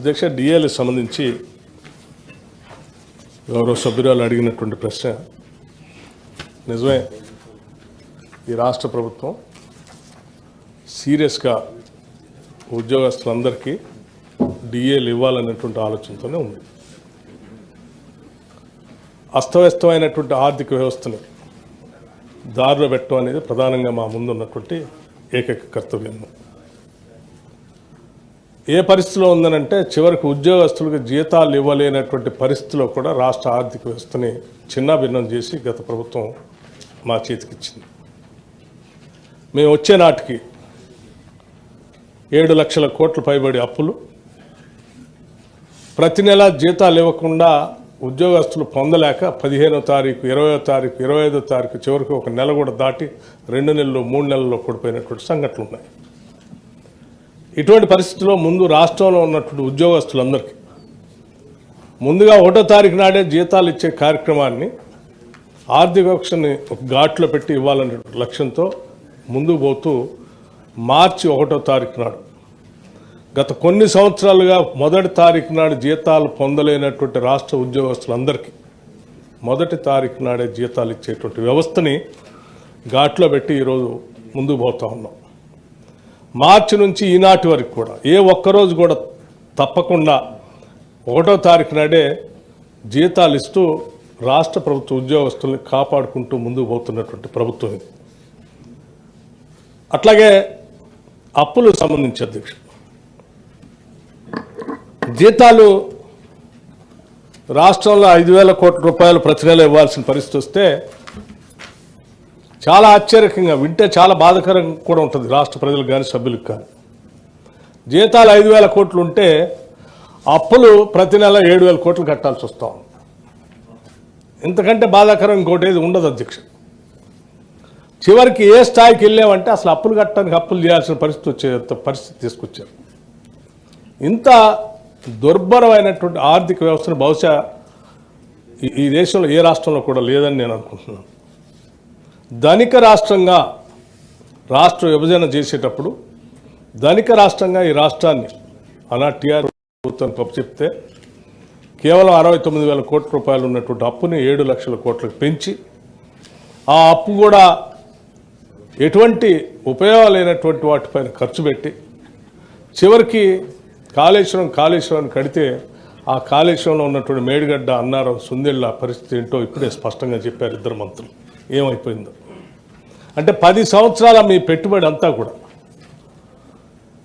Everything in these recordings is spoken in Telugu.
అధ్యక్ష డిఏలకు సంబంధించి గౌరవ సభ్యురాలు అడిగినటువంటి ప్రశ్న. నిజమే ఈ రాష్ట్ర ప్రభుత్వం సీరియస్గా ఉద్యోగస్తులందరికీ డిఏలు ఇవ్వాలనేటువంటి ఆలోచనతోనే ఉంది. అస్తవ్యస్తమైనటువంటి ఆర్థిక వ్యవస్థని దారిలో పెట్టడం అనేది ప్రధానంగా మా ముందు ఉన్నటువంటి ఏకైక కర్తవ్యం ఏ పరిస్థితిలో ఉందనంటే చివరికి ఉద్యోగస్తులకు జీతాలు ఇవ్వలేనటువంటి పరిస్థితిలో కూడా రాష్ట్ర ఆర్థిక వ్యవస్థని చిన్నాభిన్నం చేసి గత ప్రభుత్వం మా చేతికిచ్చింది మేము వచ్చే నాటికి ఏడు లక్షల కోట్లు పైబడి అప్పులు. ప్రతి నెల జీతాలు ఇవ్వకుండా ఉద్యోగస్తులు పొందలేక పదిహేనో తారీఖు ఇరవయో తారీఖు ఇరవై ఐదో తారీఖు చివరికి ఒక నెల కూడా దాటి రెండు నెలలు మూడు నెలల్లో కూడిపోయినటువంటి సంఘటనలు ఉన్నాయి. ఇటువంటి పరిస్థితుల్లో ముందు రాష్ట్రంలో ఉన్నటువంటి ఉద్యోగస్తులందరికీ ముందుగా ఒకటో తారీఖు నాడే జీతాలు ఇచ్చే కార్యక్రమాన్ని ఆర్థిక వ్యవస్థని ఒక ఘాట్లో పెట్టి ఇవ్వాలనే లక్ష్యంతో ముందుకు పోతూ మార్చి ఒకటో తారీఖు నాడు గత కొన్ని సంవత్సరాలుగా మొదటి తారీఖు నాడు జీతాలు పొందలేనటువంటి రాష్ట్ర ఉద్యోగస్తులందరికీ మొదటి తారీఖు నాడే జీతాలు ఇచ్చేటువంటి వ్యవస్థని ఘాట్లో పెట్టి ఈరోజు ముందుకు పోతా ఉన్నాం. మార్చి నుంచి ఈనాటి వరకు కూడా ఏ ఒక్కరోజు కూడా తప్పకుండా ఒకటో తారీఖు నాడే జీతాలు ఇస్తూ రాష్ట్ర ప్రభుత్వ ఉద్యోగస్తుల్ని కాపాడుకుంటూ ముందుకు పోతున్నటువంటి ప్రభుత్వం ఇది. అట్లాగే అప్పులకు సంబంధించి అధ్యక్ష జీతాలు రాష్ట్రంలో ఐదు వేల కోట్ల రూపాయలు ప్రతి నెల ఇవ్వాల్సిన పరిస్థితి వస్తే చాలా ఆశ్చర్యకంగా వింటే చాలా బాధకరంగా కూడా ఉంటుంది రాష్ట్ర ప్రజలకు కానీ సభ్యులకు కానీ జీతాలు ఐదు వేల కోట్లు ఉంటే అప్పులు ప్రతి నెల ఏడు వేల కోట్లు కట్టాల్సి వస్తూ ఉంది. ఇంతకంటే బాధాకరం ఇంకోటి ఏది ఉండదు అధ్యక్ష. చివరికి ఏ స్థాయికి వెళ్ళామంటే అసలు అప్పులు కట్టడానికి అప్పులు చేయాల్సిన పరిస్థితి వచ్చే పరిస్థితి తీసుకొచ్చారు. ఇంత దుర్భరమైనటువంటి ఆర్థిక వ్యవస్థను బహుశా ఈ దేశంలో ఏ రాష్ట్రంలో కూడా లేదని నేను అనుకుంటున్నాను. ధనిక రాష్ట్రంగా రాష్ట్ర విభజన చేసేటప్పుడు ధనిక రాష్ట్రంగా ఈ రాష్ట్రాన్ని అలా టీఆర్ ప్రభుత్వం చెప్తే కేవలం అరవై తొమ్మిది వేల కోట్ల రూపాయలు ఉన్నటువంటి అప్పుని ఏడు లక్షల కోట్లకు పెంచి ఆ అప్పు కూడా ఎటువంటి ఉపయోగం లేనటువంటి వాటిపైన ఖర్చు పెట్టి చివరికి కాళేశ్వరం కాళేశ్వరం కడితే ఆ కాళేశ్వరంలో ఉన్నటువంటి మేడిగడ్డ అన్నారం సుందెళ్ళ పరిస్థితి ఏంటో ఇప్పుడే స్పష్టంగా చెప్పారు ఇద్దరు మంత్రులు. ఏమైపోయిందో? అంటే పది సంవత్సరాల మీ పెట్టుబడి అంతా కూడా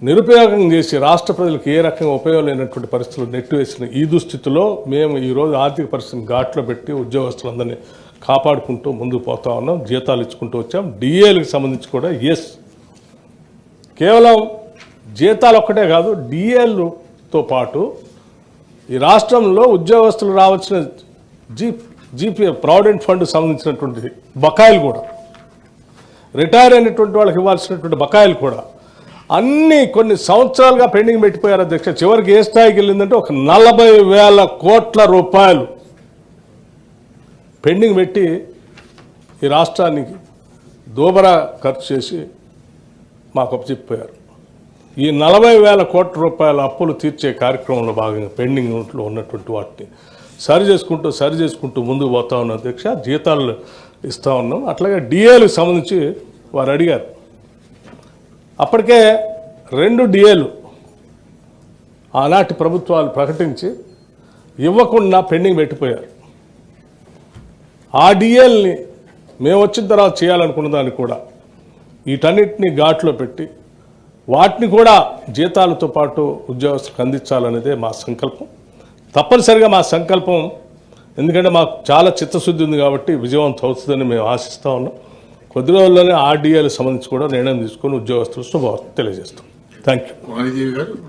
నిరుపయోగం చేసి రాష్ట్ర ప్రజలకు ఏ రకంగా ఉపయోగం లేనటువంటి పరిస్థితులు నెట్టివేసిన ఈ దుస్థితిలో మేము ఈరోజు ఆర్థిక పరిస్థితిని ఘాట్లో పెట్టి ఉద్యోగస్తులందరినీ కాపాడుకుంటూ ముందుకు పోతా ఉన్నాం జీతాలు ఇచ్చుకుంటూ వచ్చాం. డిఏలకు సంబంధించి కూడా ఎస్ కేవలం జీతాలు ఒక్కటే కాదు డిఏలతో పాటు ఈ రాష్ట్రంలో ఉద్యోగస్తులు రావాల్సిన జీ జీపీఎఫ్ ప్రావిడెంట్ ఫండ్ సంబంధించినటువంటి బకాయిలు కూడా రిటైర్ అయినటువంటి వాళ్ళకి ఇవ్వాల్సినటువంటి బకాయిలు కూడా అన్ని కొన్ని సంవత్సరాలుగా పెండింగ్ పెట్టిపోయారు అధ్యక్ష. చివరికి ఏ స్థాయికి వెళ్ళిందంటే ఒక నలభై వేల కోట్ల రూపాయలు పెండింగ్ పెట్టి ఈ రాష్ట్రానికి దోబరా ఖర్చు చేసి మాకు అప్పచెప్పారు ఈ నలభై వేల కోట్ల రూపాయల అప్పులు తీర్చే కార్యక్రమంలో భాగంగా పెండింగ్ నోట్లో ఉన్నటువంటి వాటిని సరి చేసుకుంటూ సరి చేసుకుంటూ ముందుకు పోతా ఉన్న అధ్యక్ష. జీతాలు ఇస్తా ఉన్నాం. అట్లాగే డిఏలకు సంబంధించి వారు అడిగారు. అప్పటికే రెండు డిఏలు ఆనాటి ప్రభుత్వాలు ప్రకటించి ఇవ్వకుండా పెండింగ్ పెట్టిపోయారు. ఆ డిఏల్ని మేము వచ్చిన తర్వాత చేయాలనుకున్న దాన్ని కూడా వీటన్నిటిని ఘాట్లో పెట్టి వాటిని కూడా జీతాలతో పాటు ఉద్యోగస్తులకు అందించాలనేదే మా సంకల్పం. తప్పనిసరిగా మా సంకల్పం ఎందుకంటే మాకు చాలా చిత్తశుద్ధి ఉంది కాబట్టి విజయవంతం అవుతుందని మేము ఆశిస్తూ ఉన్నాం. కొద్ది రోజుల్లోనే ఆర్డీఏలకు సంబంధించి కూడా నిర్ణయం తీసుకొని ఉద్యోగస్తులు శుభవార్త తెలియజేస్తాం. థ్యాంక్ యూ గారు.